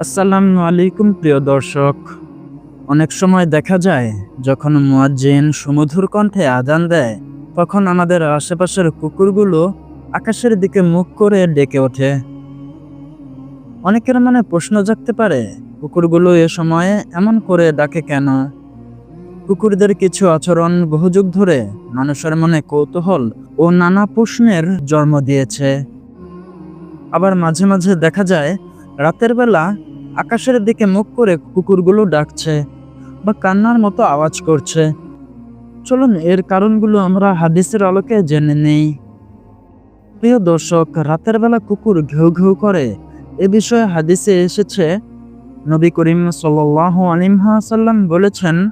আসসালামু আলাইকুম, প্রিয় দর্শক। অনেক সময় দেখা যায়, যখন মুয়াজ্জিন সুমধুর কণ্ঠে আজান দেয়, তখন আমাদের আশেপাশের কুকুরগুলো আকাশের দিকে মুখ করে ডেকে ওঠে। অনেকের মনে প্রশ্ন জাগতে পারে, কুকুরগুলো এ সময়ে এমন করে ডাকে কেন? কুকুরদের কিছু আচরণ বহুযুগ ধরে মানুষের মনে কৌতূহল ও নানা প্রশ্নের জন্ম দিয়েছে। আবার মাঝে মাঝে দেখা যায় রাতের বেলা আকাশের দিকে মুখ করে কুকুরগুলো ডাকছে বা কান্নার মতো আওয়াজ করছে। চলুন, এর কারণগুলো আমরা হাদিসের আলোকে জেনে নেই। প্রিয় দর্শক, রাতের বেলা কুকুর ঘেউ ঘেউ করে। এ বিষয়ে হাদিসে এসেছে, নবী করিম সাল্লাহ আলিমহাসাল্লাম বলেছেন,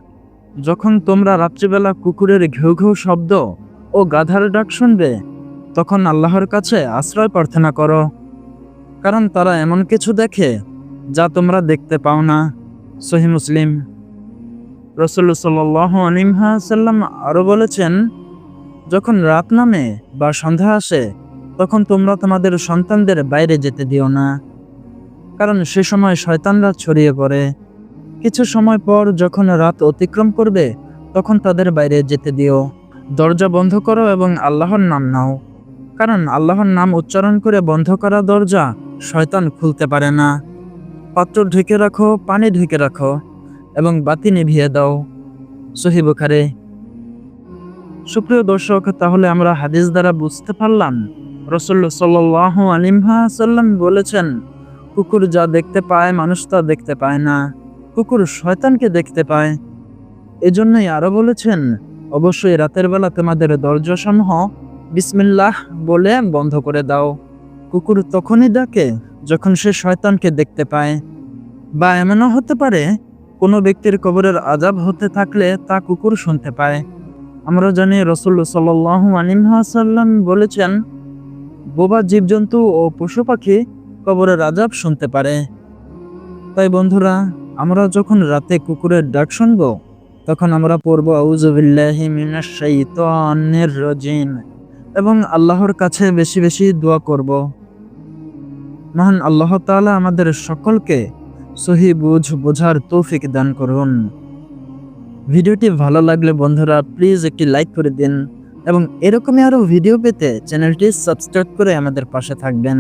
যখন তোমরা রাত্রিবেলা কুকুরের ঘেউ ঘেউ শব্দ ও গাধার ডাক শুনবে, তখন আল্লাহর কাছে আশ্রয় প্রার্থনা করো। কারণ তারা এমন কিছু দেখে যা তোমরা দেখতে পাও না। সহি মুসলিম। রসুল্লা সাল্লাহ আরও বলেছেন, যখন রাত নামে বা সন্ধ্যা আসে, তখন তোমরা তোমাদের সন্তানদের বাইরে যেতে দিও না। কারণ সে সময় শয়তানরা ছড়িয়ে পড়ে। কিছু সময় পর যখন রাত অতিক্রম করবে, তখন তাদের বাইরে যেতে দিও। দরজা বন্ধ করো এবং আল্লাহর নাম নাও। কারণ আল্লাহর নাম উচ্চারণ করে বন্ধ করা দরজা শয়তান খুলতে পারে না। পাত্র ঢেকে রাখো, পানি ঢেকে রাখো এবং বাতি নিভিয়ে দাও। সহি বুখারে। সুপ্রিয় দর্শক, তাহলে আমরা হাদিস দ্বারা বুঝতে পারলাম রসল্ল সাল্লাহ আলিমহা সাল্লাম বলেছেন, কুকুর যা দেখতে পায়, মানুষ তা দেখতে পায় না। কুকুর শয়তানকে দেখতে পায়। এজন্যই আরও বলেছেন, অবশ্যই রাতের বেলা তোমাদের দরজাসমূহ বিসমিল্লাহ বলে বন্ধ করে দাও। কুকুর তখনই ডাকে যখন সে শয়তানকে দেখতে পায়। বা এমনও হতে পারে, কোনো ব্যক্তির কবরের আজাব হতে থাকলে তা কুকুর শুনতে পায়। আমরা জানি রসুল সাল্লাহ আলিমহাসাল্লাম বলেছেন, বোবা জীবজন্তু ও পশু পাখি কবরের আজাব শুনতে পারে। তাই বন্ধুরা, আমরা যখন রাতে কুকুরের ডাক শুনব, তখন আমরা পড়ব আউজবিল্লাহি মিনাশ শাইতানির রাজিম এবং আল্লাহর কাছে বেশি বেশি দোয়া করব। মহান আল্লাহ তালা আমাদের সকলকে সহি বুঝ বোঝার তৌফিক দান করুন। ভিডিওটি ভালো লাগলে বন্ধুরা প্লিজ একটি লাইক করে দিন এবং এরকমই আরও ভিডিও পেতে চ্যানেলটি সাবস্ক্রাইব করে আমাদের পাশে থাকবেন।